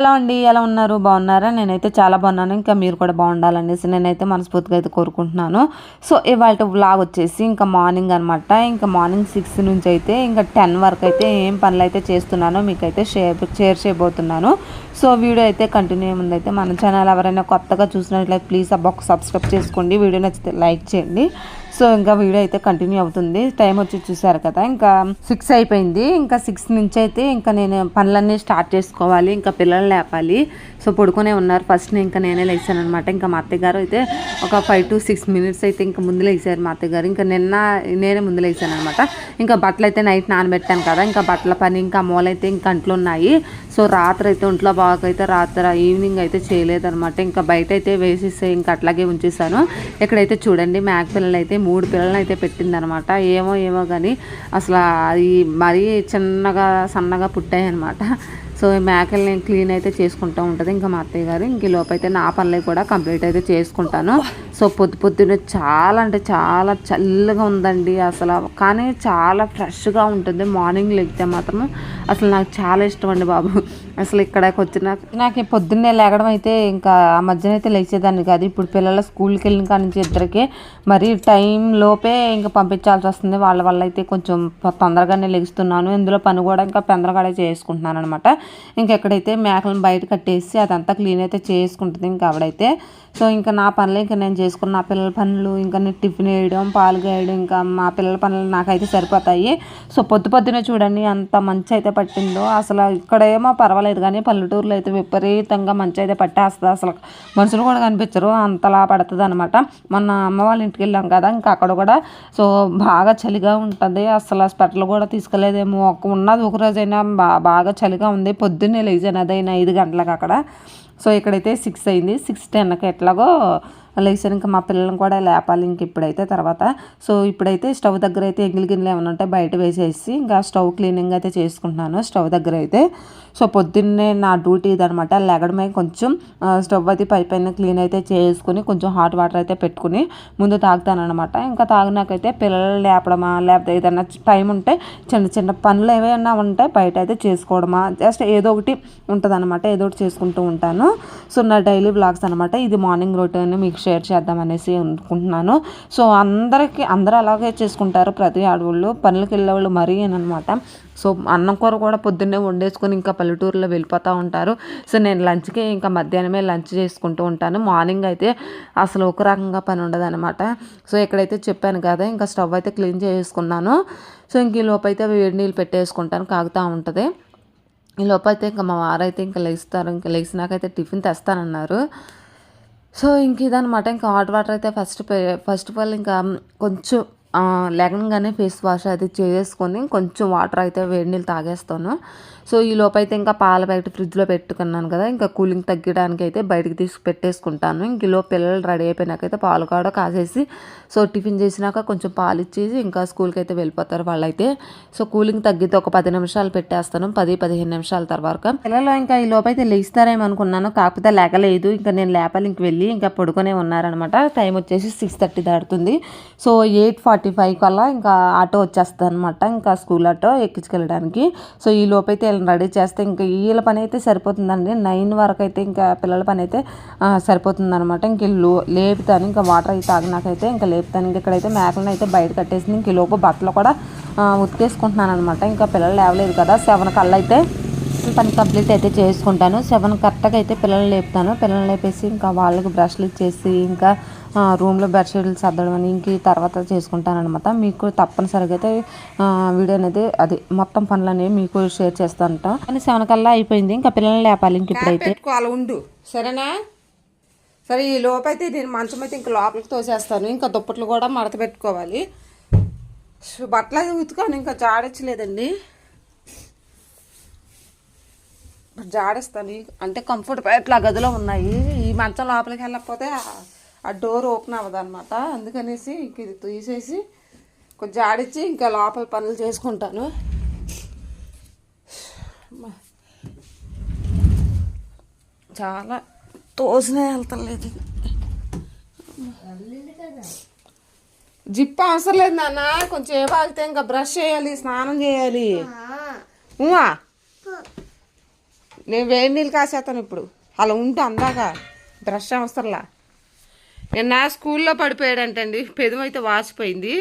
Hello అండి? ఎలా ఉన్నారు? బాగున్నారా? నేనైతే చాలా బాగున్నాను. ఇంకా మీరు కూడా బాగుండాలనేసి నేనైతే మనస్ఫూర్తిగా అయితే కోరుకుంటున్నాను. సో ఇవాళ వ్లాగ్ వచ్చేసి ఇంకా మార్నింగ్ అనమాట ఇంకా మార్నింగ్ సిక్స్ నుంచి అయితే ఇంకా టెన్ వరకు అయితే ఏం పనులు అయితే చేస్తున్నానో మీకైతే షేర్ షేర్ చేయబోతున్నాను. సో వీడియో అయితే కంటిన్యూ ముందైతే మన ఛానల్ ఎవరైనా కొత్తగా చూసినట్లయితే ప్లీజ్ ఆ ఒక సబ్స్క్రైబ్ చేసుకోండి. వీడియో నచ్చితే లైక్ చేయండి. సో ఇంకా వీడియో అయితే కంటిన్యూ అవుతుంది. టైం వచ్చి చూసారు కదా ఇంకా సిక్స్ అయిపోయింది. ఇంకా సిక్స్ నుంచి అయితే ఇంకా నేను పనులన్నీ స్టార్ట్ చేసుకోవాలి. ఇంకా పిల్లలు లేపాలి. సో పడుకునే ఉన్నారు. ఫస్ట్ ఇంకా నేనే లేచాను అనమాట ఇంకా మా అత్తయ్య గారు అయితే ఒక ఫైవ్ టు సిక్స్ మినిట్స్ అయితే ఇంకా ముందు లేచారు మా అత్తయ్య గారు ఇంకా నిన్న నేనే ముందు లేచాను అనమాట ఇంకా బట్టలు అయితే నైట్ నానబెట్టాను కదా ఇంకా బట్టల పని ఇంకా మూలైతే ఇంకా అంట్లు ఉన్నాయి. సో రాత్రి అయితే ఒంట్లో బాగైతే రాత్రి ఈవినింగ్ అయితే చేయలేదన్నమాట. ఇంకా బయట అయితే వేసేసి ఇంకా అట్లాగే ఉంచేసాను ఇక్కడైతే చూడండి మ్యాక్ పిల్లలు అయితే మూడు పిల్లలు అయితే పెట్టిందనమాట. ఏమో ఏమో కానీ అసలు అది మరీ చిన్నగా సన్నగా పుట్టాయి అనమాట సో ఈ మేకల్ని క్లీన్ అయితే చేసుకుంటూ ఉంటుంది. ఇంకా మా అత్తయ్య గారు ఇంక లోపైతే అయితే నా పనులు కూడా కంప్లీట్ అయితే చేసుకుంటాను. సో పొద్దు పొద్దున్న చాలా అంటే చాలా చల్లగా ఉందండి అసలు. కానీ చాలా ఫ్రెష్గా ఉంటుంది. మార్నింగ్ లెగితే మాత్రం అసలు నాకు చాలా ఇష్టం అండి బాబు. అసలు ఇక్కడికి వచ్చిన నాకు పొద్దున్నే లేగడం అయితే ఇంకా ఆ మధ్యన అయితే లేచేదాన్ని కాదు. ఇప్పుడు పిల్లల స్కూల్కి వెళ్ళిన కాడి నుంచి ఇద్దరికి మరి టైం లోపే ఇంకా పంపించాల్సి వస్తుంది. వాళ్ళ వల్ల అయితే కొంచెం తొందరగానే లెగుస్తున్నాను. ఇందులో పని కూడా ఇంకా పెందరగాడే చేసుకుంటున్నాను అనమాట ఇంకెక్కడైతే మేకలను బయట కట్టేసి అదంతా క్లీన్ అయితే చేసుకుంటుంది ఇంకా ఆవిడైతే. సో ఇంకా నా పనులు ఇంకా నేను చేసుకున్న నా పిల్లల పనులు ఇంకా నేను టిఫిన్ వేయడం పాలు వేయడం ఇంకా మా పిల్లల పనులు నాకైతే సరిపోతాయి. సో పొద్దు పొద్దునే చూడండి అంత మంచి అయితే పట్టిందో. అసలు ఇక్కడేమో పర్వాలేదు కానీ పల్లెటూరులో అయితే విపరీతంగా మంచి అయితే పట్టేస్తుంది. అసలు మనుషులు కూడా కనిపించరు అంతలా పడుతుంది అనమాట మొన్న అమ్మ వాళ్ళ ఇంటికి వెళ్ళాం కదా ఇంకా అక్కడ కూడా సో బాగా చలిగా ఉంటుంది. అసలు స్పెట్టలు కూడా తీసుకెళ్ళేదేమో ఒక ఉన్నది ఒక రోజైనా బాగా చలిగా ఉంది. పొద్దున్నే లేచాను అదైనా ఐదు గంటలకు అక్కడ. సో ఇక్కడైతే సిక్స్ అయింది. సిక్స్ టెన్కి ఎట్లాగో లేచాను ఇంకా మా పిల్లలను కూడా లేపాలి ఇంక ఇప్పుడైతే తర్వాత. సో ఇప్పుడైతే స్టవ్ దగ్గర అయితే ఎంగిలి గిన్నెలు ఏమైనా ఉంటే బయట వేసేసి ఇంకా స్టవ్ క్లీనింగ్ అయితే చేసుకుంటున్నాను స్టవ్ దగ్గర అయితే. సో పొద్దున్నే నా డ్యూటీ ఇదనమాట. లెగడమే కొంచెం స్టవ్ అయితే పై పైన క్లీన్ అయితే చేసుకుని కొంచెం హాట్ వాటర్ అయితే పెట్టుకుని ముందు తాగుతానమాట ఇంకా తాగినాకైతే పిల్లలు లేపడమా లేకపోతే ఏదైనా టైం ఉంటే చిన్న చిన్న పనులు ఏమైనా ఉంటే బయట అయితే చేసుకోవడమా జస్ట్ ఏదో ఒకటి ఉంటుంది అనమాట ఏదో ఒకటి చేసుకుంటూ ఉంటాను. సో నా డైలీ బ్లాగ్స్ అనమాట. ఇది మార్నింగ్ రొటీన్. మీకు షేర్ చేద్దాం అనేసి అనుకుంటున్నాను. సో అందరికీ అందరూ అలాగే చేసుకుంటారు. ప్రతి ఆడవాళ్ళు పనులకి వెళ్ళేవాళ్ళు మరీ అనమాట. సో అన్నం కూర కూడా పొద్దున్నే వండేసుకొని ఇంకా పల్లెటూరులో వెళ్ళిపోతూ ఉంటారు. సో నేను లంచ్కి ఇంకా మధ్యాహ్నమే లంచ్ చేసుకుంటూ ఉంటాను. మార్నింగ్ అయితే అసలు ఒక రకంగా పని ఉండదు అనమాట సో ఇక్కడైతే చెప్పాను కదా ఇంకా స్టవ్ అయితే క్లీన్ చేసుకున్నాను. సో ఇంక ఈ లోపైతే వేడి నీళ్ళు పెట్టేసుకుంటాను. కాగుతూ ఉంటుంది. ఈ లోపైతే అయితే ఇంకా మా వారైతే ఇంకా లేస్తారు. ఇంకా లేచినాకైతే టిఫిన్ తెస్తానన్నారు. సో ఇంక ఇదనమాట ఇంకా హాట్ వాటర్ అయితే ఫస్ట్ ఫస్ట్ ఆఫ్ ఆల్ ఇంకా కొంచెం లేగనగానే ఫేస్ వాష్ అది చేసుకొని కొంచెం వాటర్ అయితే వేడి నీళ్ళు తాగేస్తాను. సో ఈ లోపైతే ఇంకా పాల ప్యాకెట్ ఫ్రిడ్జ్లో పెట్టుకున్నాను కదా ఇంకా కూలింగ్ తగ్గడానికి అయితే బయటకు తీసి పెట్టేసుకుంటాను. ఇంక ఈలో పిల్లలు రెడీ అయిపోయినాకైతే పాలు కూడా కాసేసి సో టిఫిన్ చేసినాక కొంచెం పాలు ఇచ్చేసి ఇంకా స్కూల్కి అయితే వెళ్ళిపోతారు వాళ్ళైతే. సో కూలింగ్ తగ్గితే ఒక పది నిమిషాలు పెట్టేస్తాను పది పదిహేను నిమిషాల తర్వాత. పిల్లలు ఇంకా ఈ లోపైతే లేస్తారేమో అనుకున్నాను కాకపోతే లేకలేదు ఇంకా నేను లేపాలి ఇంక వెళ్ళి ఇంకా పడుకునే ఉన్నారనమాట. టైం వచ్చేసి సిక్స్ థర్టీ దాడుతుంది సో ఎయిట్ ఫార్టీ ఫైవ్ కల్లా ఇంకా ఆటో వచ్చేస్తుంది అనమాట ఇంకా స్కూల్ ఆటో ఎక్కించుకెళ్ళడానికి. సో ఈ లోపైతే వీళ్ళని రెడీ చేస్తే ఇంకా వీళ్ళ పని అయితే సరిపోతుందండి. నైన్ వరకు అయితే ఇంకా పిల్లల పని అయితే సరిపోతుందనమాట ఇంక లో లేపుతాను. ఇంకా వాటర్ అయితే తాగినాకైతే ఇంకా లేపుతాను. ఇంక ఇక్కడైతే మేకలను అయితే బయట కట్టేసి ఇంక ఈ లోపు బట్టలు కూడా ఉతికేసుకుంటున్నాను అనమాట ఇంకా పిల్లలు లేవలేదు కదా. సెవెన్ కల్లా అయితే పని కంప్లీట్ అయితే చేసుకుంటాను. సెవెన్ కరెక్ట్గా అయితే పిల్లల్ని లేపుతాను. పిల్లలు లేపేసి ఇంకా వాళ్ళకి బ్రష్లు ఇచ్చేసి ఇంకా రూమ్లో బెడ్షీట్లు సర్దడం అని ఇంక తర్వాత చేసుకుంటానమాట మీకు తప్పనిసరిగా అయితే వీడియో అనేది అది మొత్తం పనులనేవి మీకు షేర్ చేస్తానంట. కానీ సెవెన్ కల్లా అయిపోయింది ఇంకా పిల్లల్ని లేపాలి ఇంక ఇప్పుడైతే. అలా ఉండు. సరేనా? సరే ఈ లోపైతే నేను మంచం అయితే ఇంకా లోపలికి తోసేస్తాను. ఇంకా దుప్పట్లు కూడా మడత పెట్టుకోవాలి. బట్టలు అది ఉతుకాను ఇంకా జాడచ్చలేదండి. జాడిస్తాను. అంటే కంఫర్ట్ ఇట్లా గదిలో ఉన్నాయి. ఈ మంచం లోపలికి వెళ్ళకపోతే ఆ డోర్ ఓపెన్ అవ్వదు అనమాట అందుకనేసి ఇంక ఇది తీసేసి కొంచెం ఆడిచ్చి ఇంకా లోపల పనులు చేసుకుంటాను. చాలా తోసినే వెళ్తలేదు. జిప్ అవసరం లేదు నాన్న. కొంచెం ఏ బాగితే ఇంకా బ్రష్ చేయాలి స్నానం చేయాలి. ఉమా నేను వేడి నీళ్ళు కాసేస్తాను ఇప్పుడు. అలా ఉంటే అందాక బ్రష్ అవసరంలా? నేను నా స్కూల్లో పడిపోయాడంటండి. పెదం అయితే వాసిపోయింది.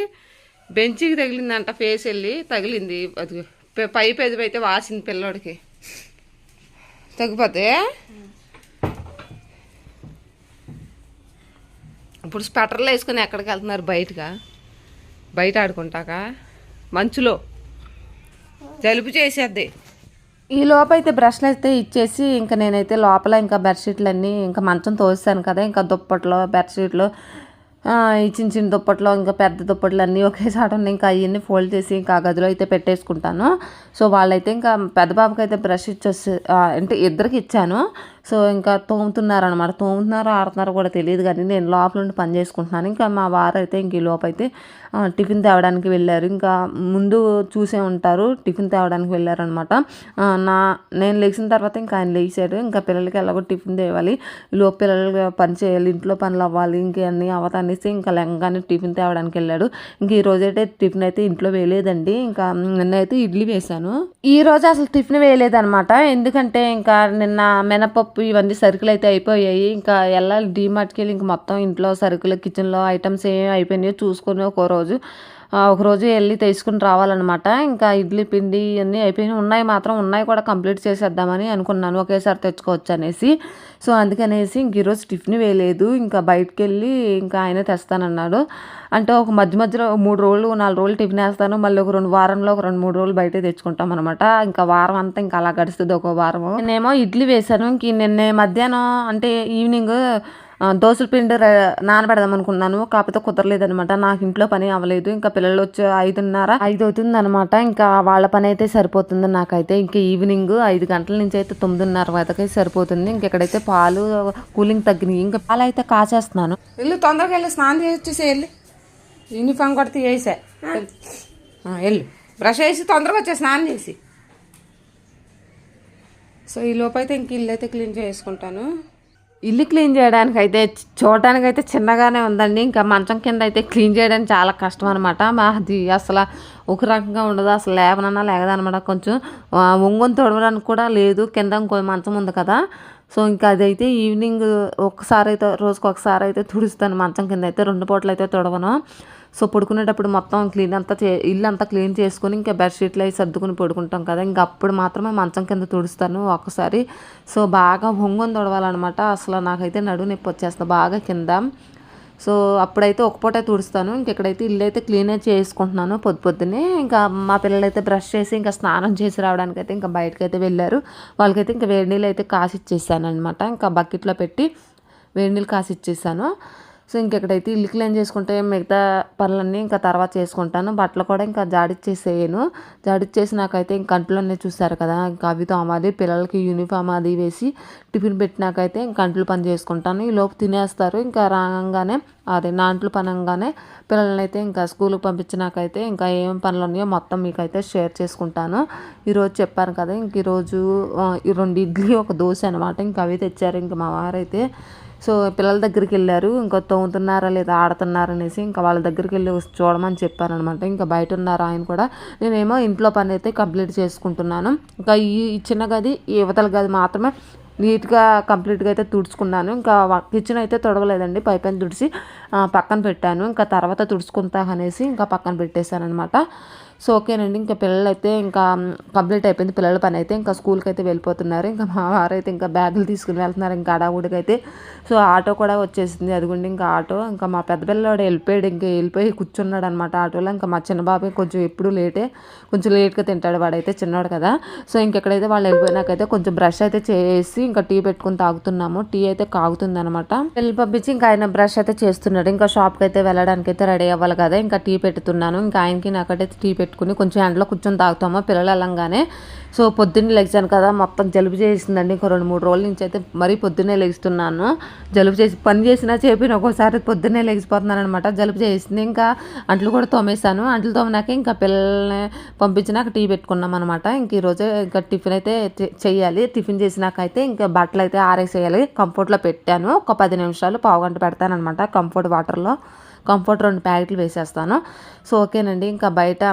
బెంచికి తగిలిందంట ఫేస్ వెళ్ళి. తగిలింది. అది పై పెదవి అయితే వాసింది పిల్లోడికి. తగ్గిపోతే? ఇప్పుడు స్వెటర్లు వేసుకొని ఎక్కడికి వెళ్తున్నారు బయటగా బయట ఆడుకుంటాక? మంచులో. జలుబు చేసేద్ది. ఈ లోపు అయితే బ్రష్లు అయితే ఇచ్చేసి ఇంకా నేనైతే లోపల ఇంకా బెడ్షీట్లు అన్నీ ఇంకా మంచం తోసాను కదా ఇంకా దుప్పట్లు బెడ్షీట్లు ఈ చిన్న చిన్న దుప్పట్లు ఇంకా పెద్ద దుప్పట్లు అన్నీ ఒకేసారి ఉన్నాయి. ఇంకా అవన్నీ ఫోల్డ్ చేసి ఇంకా ఆ గదిలో అయితే పెట్టేసుకుంటాను. సో వాళ్ళైతే ఇంకా పెద్ద బాబుకి అయితే బ్రష్ ఇచ్చేసి అంటే ఇద్దరికి ఇచ్చాను. సో ఇంకా తోముతున్నారు అనమాట తోముతున్నారు ఆడుతున్నారు కూడా తెలియదు కానీ నేను లోపల నుండి పని చేసుకుంటున్నాను. ఇంకా మా వారు అయితే ఇంక ఈ టిఫిన్ తేవడానికి వెళ్ళారు. ఇంకా ముందు చూసే ఉంటారు టిఫిన్ తేవడానికి వెళ్ళారు అనమాట నా నేను లేచిన తర్వాత ఇంకా ఆయన లేచారు. ఇంకా పిల్లలకి ఎలాగో టిఫిన్ తేవాలి. ఈ లోపు పిల్లలు పని చేయాలి ఇంట్లో పనులు అవ్వాలి ఇంకన్నీ అవతనేసి ఇంకా లెంగానే టిఫిన్ తేవడానికి వెళ్ళాడు. ఇంక ఈ రోజు అయితే టిఫిన్ అయితే ఇంట్లో వేయలేదండి. ఇంకా నిన్నైతే ఇడ్లీ వేశాను. ఈ రోజు అసలు టిఫిన్ వేయలేదనమాట ఎందుకంటే ఇంకా నిన్న మినపప్పు ఇవన్నీ సరుకులు అయితే అయిపోయాయి. ఇంకా వెళ్ళాలి. డీమార్ట్కి వెళ్ళి ఇంక మొత్తం ఇంట్లో సరుకులు కిచెన్లో ఐటమ్స్ ఏం అయిపోయినాయో చూసుకొని ఒక రోజు ఒకరోజు వెళ్ళి తెచ్చుకుని రావాలన్నమాట. ఇంకా ఇడ్లీ పిండి అన్నీ అయిపోయినాయి ఉన్నాయి మాత్రం ఉన్నాయి కూడా కంప్లీట్ చేసేద్దామని అనుకున్నాను. ఒకేసారి తెచ్చుకోవచ్చు అనేసి. సో అందుకనేసి ఇంక ఈరోజు టిఫిన్ వేయలేదు. ఇంకా బయటకు వెళ్ళి ఇంకా ఆయన తెస్తానన్నాడు. అంటే ఒక మధ్య మధ్యలో మూడు రోజులు నాలుగు రోజులు టిఫిన్ వేస్తాను. మళ్ళీ ఒక రెండు వారంలో ఒక రెండు మూడు రోజులు బయటే తెచ్చుకుంటాం అనమాట ఇంకా వారం అంతా ఇంకా అలా గడుస్తుంది ఒక వారం నేనేమో ఇడ్లీ వేశాను. ఇంక నిన్న మధ్యాహ్నం అంటే ఈవినింగ్ ఆ, దోసల పిండి నానబెడదాం అనుకున్నాను. కాకపోతే కుదరలేదనమాట నాకు ఇంట్లో పని అవ్వలేదు. ఇంకా పిల్లలు వచ్చి ఐదున్నర ఐదు అవుతుంది అనమాట ఇంకా వాళ్ళ పని అయితే సరిపోతుంది నాకైతే. ఇంకా ఈవినింగ్ ఐదు గంటల నుంచి అయితే తొమ్మిదిన్నర వరకు సరిపోతుంది. ఇంక ఇక్కడైతే పాలు కూలింగ్ తగ్గినాయి. ఇంకా పాలు అయితే కాచేస్తున్నాను. వెళ్ళు తొందరగా వెళ్ళి. స్నానం చేసి వచ్చేసి వెళ్ళి. యూనిఫామ్ కొడితే వేసా. వెళ్ళు. బ్రష్ వేసి తొందరగా వచ్చే స్నానం చేసి. సో ఈ లోపు అయితే ఇంక ఇల్లు అయితే క్లీన్ చేసుకుంటాను. ఇల్లు క్లీన్ చేయడానికి అయితే చూడడానికి అయితే చిన్నగానే ఉందండి. ఇంకా మంచం కింద అయితే క్లీన్ చేయడానికి చాలా కష్టం అనమాట మాది అసలు ఒక రకంగా ఉండదు. అసలు లేవనన్నా లేదనమాట కొంచెం. ఆ, ఒంగొని తొడవడానికి కూడా లేదు. కింద ఇంకో మంచం ఉంది కదా. సో ఇంకా అదైతే ఈవినింగ్ ఒకసారి అయితే రోజుకి ఒకసారి అయితే తుడుస్తాను. మంచం కింద అయితే రెండు పూటలు అయితే తుడవను. సో పడుకునేటప్పుడు మొత్తం క్లీన్ అంతా చే ఇల్లు అంతా క్లీన్ చేసుకుని ఇంకా బెడ్షీట్లు అవి సర్దుకుని పడుకుంటాం కదా. ఇంకా అప్పుడు మాత్రమే మంచం కింద తుడుస్తాను ఒక్కసారి సో బాగా హొంగుని తుడవాలన్నమాట. అసలు నాకైతే నడువు నొప్పి వచ్చేస్తుంది బాగా కింద. సో అప్పుడైతే ఒక పూట తుడుస్తాను. ఇంకెక్కడైతే ఇల్లు అయితే క్లీనే చేసుకుంటున్నాను పొద్దు పొద్దునే ఇంకా మా పిల్లలు అయితే బ్రష్ చేసి ఇంకా స్నానం చేసి రావడానికి అయితే ఇంకా బయటకు అయితే వెళ్ళారు. వాళ్ళకైతే ఇంకా వేడి నీళ్ళు అయితే కాసి ఇచ్చేసాను అనమాట ఇంకా బకెట్లో పెట్టి వేడి నీళ్ళు కాసి ఇచ్చేసాను సో ఇంకెక్కడైతే ఇల్లు క్లీన్ చేసుకుంటే మిగతా పనులన్నీ ఇంకా తర్వాత చేసుకుంటాను. బట్టలు కూడా ఇంకా జాడిచ్చేసేయను. జాడిచ్చేసినాకైతే ఇంక కంట్లోనే చూస్తారు కదా ఇంకా అవి తోమాలి పిల్లలకి యూనిఫామ్ అది వేసి టిఫిన్ పెట్టినాకైతే ఇంక కంట్లు పని చేసుకుంటాను. ఈ లోపు తినేస్తారు. ఇంకా రాగానే అదే నాంట్లు పనంగానే పిల్లల్ని అయితే ఇంకా స్కూల్కి పంపించినాకైతే ఇంకా ఏం పనులు ఉన్నాయో మొత్తం మీకైతే షేర్ చేసుకుంటాను. ఈరోజు చెప్పాను కదా ఇంక ఈరోజు ఈ రెండు ఇడ్లీ ఒక దోశ అనమాట ఇంకా అవి తెచ్చారు. ఇంకా మా వారైతే సో పిల్లల దగ్గరికి వెళ్ళారు. ఇంకా తోముతున్నారా లేదా ఆడుతున్నారా అనేసి ఇంకా వాళ్ళ దగ్గరికి వెళ్ళి చూడమని చెప్పాను అనమాట ఇంకా బయట ఉన్నారు ఆయన కూడా. నేనేమో ఇంట్లో పని అయితే కంప్లీట్ చేసుకుంటున్నాను. ఇంకా ఈ చిన్న గది యువతల గది మాత్రమే నీట్గా కంప్లీట్గా అయితే తుడుచుకున్నాను. ఇంకా కిచెన్ అయితే తొడవలేదండి. పై పైన తుడిచి పక్కన పెట్టాను. ఇంకా తర్వాత తుడుచుకుంటా అనేసి ఇంకా పక్కన పెట్టేశాను అనమాట సో ఓకేనండి. ఇంకా పిల్లలు అయితే ఇంకా కంప్లీట్ అయిపోయింది. పిల్లల పని అయితే ఇంకా స్కూల్కి అయితే వెళ్ళిపోతున్నారు. ఇంకా మా వారైతే ఇంకా బ్యాగులు తీసుకుని వెళ్తున్నారు. ఇంకా అడావుడికి అయితే సో ఆటో కూడా వచ్చేసింది. అదిగోండి ఇంకా ఆటో. ఇంకా మా పెద్ద పిల్లవాడు వెళ్ళిపోయాడు. ఇంకా వెళ్ళిపోయి కూర్చున్నాడు అనమాట ఆటోలో. ఇంకా మా చిన్న బాబాయ్ కొంచెం ఎప్పుడు లేటే. కొంచెం లేట్గా తింటాడు వాడైతే చిన్నవాడు కదా. సో ఇంకెక్కడైతే వాళ్ళు వెళ్ళిపోయినాకైతే కొంచెం బ్రష్ అయితే చేసి ఇంకా టీ పెట్టుకుని తాగుతున్నాము. టీ అయితే కాగుతుంది అనమాట వెళ్ళి పంపించి ఇంకా ఆయన బ్రష్ అయితే చేస్తున్నాడు. ఇంకా షాప్కి అయితే వెళ్ళడానికి అయితే రెడీ అవ్వాలి కదా. ఇంకా టీ పెట్టుతున్నాను. ఇంకా ఆయనకి నాకైతే టీ పెట్టుకుని కొంచెం ఎండలో కూర్చొని తాగుతాము? పిల్లలు వెళ్ళంగానే. సో పొద్దున్నే లెగిసాను కదా మొత్తం జలుబు చేసిందండి ఇంకో రెండు మూడు రోజుల నుంచి అయితే మరీ పొద్దున్నే లెగిస్తున్నాను జలుబు చేసి పని చేసినా చెప్పిన ఒక్కోసారి పొద్దున్నే లెగిసిపోతున్నాను అనమాట జలుబు చేసింది. ఇంకా అంట్లు కూడా తోమేశాను. అంట్లు తోమినాక ఇంకా పిల్లల్ని పంపించినాక టీ పెట్టుకున్నాం అనమాట ఇంక ఈరోజు ఇంకా టిఫిన్ అయితే చేయాలి. చెయ్యాలి టిఫిన్ చేసినాక అయితే ఇంకా బట్టలు అయితే ఆరేసేయాలి. కంఫర్ట్లో పెట్టాను. ఒక పది నిమిషాలు పావు గంట పెడతాను కంఫర్ట్ వాటర్లో. కంఫర్ట్ రెండు ప్యాకెట్లు వేసేస్తాను. సో ఓకేనండి. ఇంకా బయట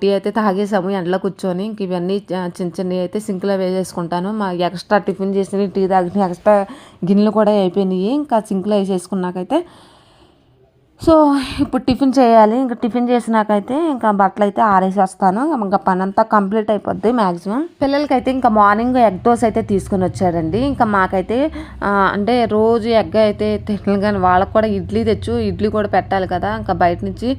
టీ అయితే తాగేసాము. ఎండలో కూర్చొని ఇంక ఇవన్నీ చిన్న చిన్నవి అయితే సింక్లో వేసేసుకుంటాను. మా ఎక్స్ట్రా టిఫిన్ చేసినవి టీ తాగిన ఎక్స్ట్రా గిన్నెలు కూడా అయిపోయినాయి. ఇంకా సింక్లో వేసేసుకున్నాకైతే సో ఇప్పుడు టిఫిన్ చేయాలి. ఇంకా టిఫిన్ చేసినాకైతే ఇంకా బట్టలు అయితే ఆరేసేస్తాను ఇంకా పని అంతా కంప్లీట్ అయిపోద్ది మ్యాక్సిమం పిల్లలకైతే ఇంకా మార్నింగ్ ఎగ్ దోశ అయితే తీసుకుని వచ్చారండి. ఇంకా మాకైతే అంటే రోజు ఎగ్ అయితే తినలు కానీ వాళ్ళకి కూడా ఇడ్లీ తెచ్చు ఇడ్లీ కూడా పెట్టాలి కదా. ఇంకా బయట నుంచి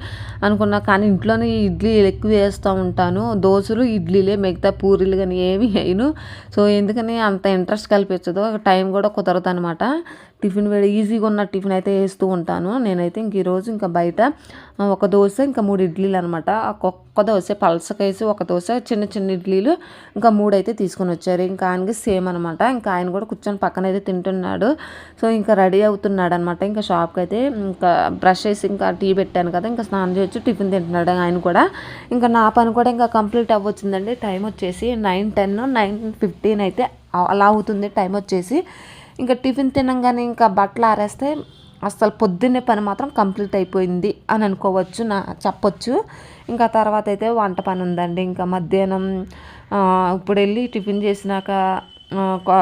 అనుకున్నా కానీ ఇంట్లోనే ఇడ్లీ ఎక్కువ వేస్తూ ఉంటాను. దోశలు ఇడ్లీలే మిగతా పూరీలు కానీ ఏమి వేయను. సో ఎందుకని అంత ఇంట్రెస్ట్ కల్పించదు. టైం కూడా కుదరదు అనమాట టిఫిన్ వేడి ఈజీగా ఉన్న టిఫిన్ అయితే వేస్తూ ఉంటాను. నేనైతే ఇంక ఈరోజు ఇంకా బయట ఒక దోశ ఇంకా మూడు ఇడ్లీలు అనమాట ఒక్క దోశ పలసకేసి ఒక దోశ చిన్న చిన్న ఇడ్లీలు ఇంకా మూడు అయితే తీసుకొని వచ్చారు. ఇంకా ఆయనకి సేమ్ అనమాట ఇంకా ఆయన కూడా కూర్చొని పక్కన అయితే తింటున్నాడు. సో ఇంకా రెడీ అవుతున్నాడు అనమాట ఇంకా షాప్కి అయితే ఇంకా బ్రష్ చేసి ఇంకా టీ పెట్టాను కదా ఇంకా స్నానం చేయొచ్చు టిఫిన్ తింటున్నాడు ఆయన కూడా. ఇంకా నా పని కూడా ఇంకా కంప్లీట్ అవ్వచ్చిందండి. టైం వచ్చేసి నైన్ టెన్ నైన్ ఫిఫ్టీన్ అయితే అలా అవుతుంది. టైం వచ్చేసి ఇంకా టిఫిన్ తినంగానే ఇంకా బట్టలు ఆరేస్తే అసలు పొద్దున్నే పని మాత్రం కంప్లీట్ అయిపోయింది అని అనుకోవచ్చు నా చెప్పొచ్చు. ఇంకా తర్వాత అయితే వంట పని ఉందండి. ఇంకా మధ్యాహ్నం ఇప్పుడు వెళ్ళి టిఫిన్ చేసినాక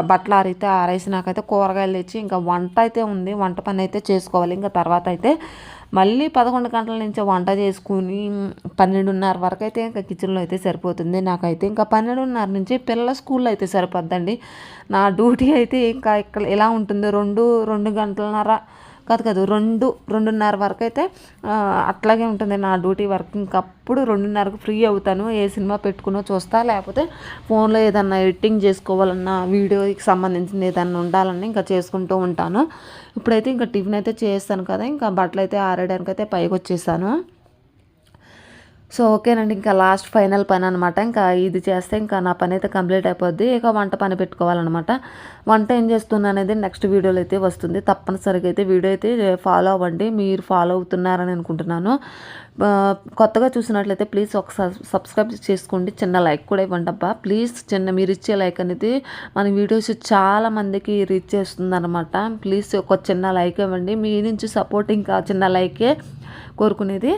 బట్టలు ఆరితే ఆరేసినాకైతే కూరగాయలు తెచ్చి ఇంకా వంట అయితే ఉంది. వంట పని అయితే చేసుకోవాలి. ఇంకా తర్వాత అయితే మళ్ళీ పదకొండు గంటల నుంచి వంట చేసుకుని పన్నెండున్నర వరకు అయితే ఇంకా కిచెన్లో అయితే సరిపోతుంది. నాకైతే ఇంకా పన్నెండున్నర నుంచి పిల్లల స్కూల్లో అయితే సరిపోద్దండి. నా డ్యూటీ అయితే ఇంకా ఇక్కడ ఎలా ఉంటుంది రెండు రెండు గంటలన్నర కాదు కాదు రెండు రెండున్నర వరకు అయితే అట్లాగే ఉంటుంది నా డ్యూటీ వర్క్. ఇంకప్పుడు రెండున్నరకు ఫ్రీ అవుతాను ఏ సినిమా పెట్టుకునో చూస్తా లేకపోతే ఫోన్లో ఏదన్నా ఎడిటింగ్ చేసుకోవాలన్నా వీడియోకి సంబంధించింది ఏదన్నా ఉండాలన్నా ఇంకా చేసుకుంటూ ఉంటాను. ఇప్పుడైతే ఇంకా టిఫిన్ అయితే చేస్తాను కదా ఇంకా బట్టలు అయితే ఆరేయడానికి అయితే పైకి వచ్చేసాను సో ఓకేనండి ఇంకా లాస్ట్ ఫైనల్ పని అనమాట ఇంకా ఇది చేస్తే ఇంకా నా పని అయితే కంప్లీట్ అయిపోద్ది. ఇక వంట పని పెట్టుకోవాలన్నమాట. వంట ఏం చేస్తున్నా అనేది నెక్స్ట్ వీడియోలో అయితే వస్తుంది. తప్పనిసరిగా అయితే వీడియో అయితే ఫాలో అవ్వండి. మీరు ఫాలో అవుతున్నారని అనుకుంటున్నాను. కొత్తగా చూసినట్లయితే ప్లీజ్ ఒక సబ్స్క్రైబ్ చేసుకోండి. చిన్న లైక్ కూడా ఇవ్వండి అబ్బా. ప్లీజ్ చిన్న మీరు ఇచ్చే లైక్ అనేది మన వీడియోస్ చాలా మందికి రీచ్ చేస్తుంది అనమాట ప్లీజ్ ఒక చిన్న లైక్ ఇవ్వండి. మీ నుంచి సపోర్ట్ ఇంకా చిన్న లైకే కోరుకునేది.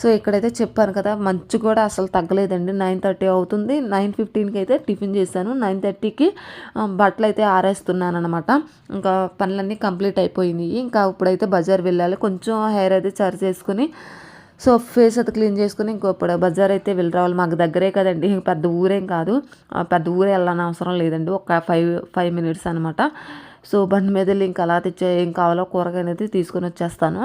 సో ఇక్కడైతే చెప్పాను కదా మంచు కూడా అసలు తగ్గలేదండి. నైన్ థర్టీ అవుతుంది. నైన్ ఫిఫ్టీన్కి అయితే టిఫిన్ చేశాను. నైన్ థర్టీకి బట్టలు అయితే ఆరేస్తున్నాను అనమాట ఇంకా పనులన్నీ కంప్లీట్ అయిపోయినాయి. ఇంకా ఇప్పుడైతే బజార్ వెళ్ళాలి. కొంచెం హెయిర్ అయితే సరి చేసుకుని సో ఫేస్ అది క్లీన్ చేసుకుని ఇంకో ఇప్పుడు బజార్ అయితే వెళ్ళి రావాలి మాకు దగ్గరే కదండి. పెద్ద ఊరేం కాదు. పెద్ద ఊరే వెళ్ళని అవసరం లేదండి. ఒక ఫైవ్ ఫైవ్ మినిట్స్ అనమాట సో బండి మీద వెళ్ళి ఇంకా అలా తెచ్చే ఏం కావాలో కూరగాయ అనేది తీసుకొని వచ్చేస్తాను.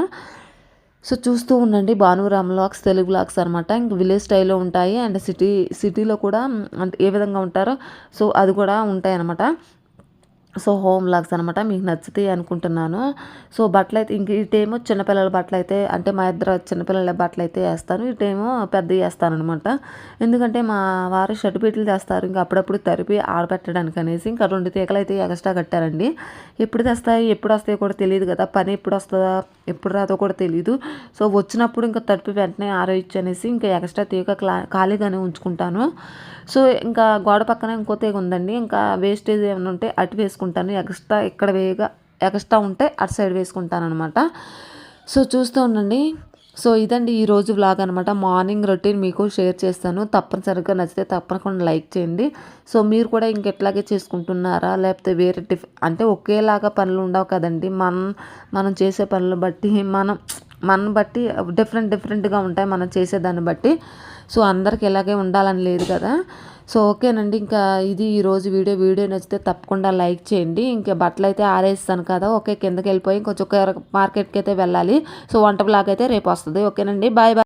సో చూస్తూ ఉండండి. భానురామ్ లాక్స్ తెలుగు లాక్స్ అనమాట ఇంక విలేజ్ స్టైల్లో ఉంటాయి. అండ్ సిటీ సిటీలో కూడా అంటే ఏ విధంగా ఉంటారో సో అది కూడా ఉంటాయి అనమాట సో హోమ్ లాగ్స్ అనమాట మీకు నచ్చుతాయి అనుకుంటున్నాను. సో బట్టలు అయితే ఇంక ఇటేమో చిన్నపిల్లల బట్టలు అయితే అంటే మా ఇద్దరు చిన్నపిల్లల బట్టలు అయితే వేస్తాను. ఇటేమో పెద్ద వేస్తాను అనమాట ఎందుకంటే మా వారు షర్ట్ పీటలు తెస్తారు. ఇంకా అప్పుడప్పుడు తరిపి ఆడపెట్టడానికి అనేసి ఇంకా రెండు తీగలు అయితే ఎక్స్ట్రా కట్టారండి. ఎప్పుడు తెస్తాయి ఎప్పుడు వస్తాయో కూడా తెలియదు కదా. పని ఎప్పుడు వస్తుందా ఎప్పుడు రాదో కూడా తెలియదు సో వచ్చినప్పుడు ఇంకా తడిపి వెంటనే ఆరోయచ్చు అనేసి ఇంకా ఎక్స్ట్రా తీగ క్లా- ఖాళీగానే ఉంచుకుంటాను. సో ఇంకా గోడ పక్కన ఇంకో తీగ ఉందండి. ఇంకా వేస్టేజ్ ఏమైనా ఉంటే అటు వేసుకుంటాను ఎక్స్ట్రా ఇక్కడ వేగా ఎక్స్ట్రా ఉంటే అటు సైడ్ వేసుకుంటాను అనమాట సో చూస్తూ ఉండండి. సో ఇదండి ఈరోజు రోజు వ్లాగ్ అనమాట మార్నింగ్ రొటీన్ మీకు షేర్ చేస్తాను. తప్పనిసరిగా నచ్చితే తప్పకుండా లైక్ చేయండి. సో మీరు కూడా ఇంకెట్లాగే చేసుకుంటున్నారా? లేకపోతే వేరే టిఫ్ అంటే ఒకేలాగా పనులు ఉండవు కదండి. మనం మనం చేసే పనులు బట్టి మనం మనం బట్టి డిఫరెంట్ డిఫరెంట్గా ఉంటాయి మనం చేసేదాన్ని బట్టి. సో అందరికి ఇలాగే ఉండాలని లేదు కదా. సో ఓకేనండి ఇంకా ఇది ఈరోజు వీడియో. వీడియో నచ్చితే తప్పకుండా లైక్ చేయండి. ఇంకా బట్టలు అయితే ఆరేస్తాను కదా ఓకే కిందకి వెళ్ళిపోయి ఇంకొంచెం మార్కెట్కి అయితే వెళ్ళాలి. సో వంట బ్లాగ్ అయితే రేపు వస్తుంది. ఓకేనండి బాయ్ బాయ్.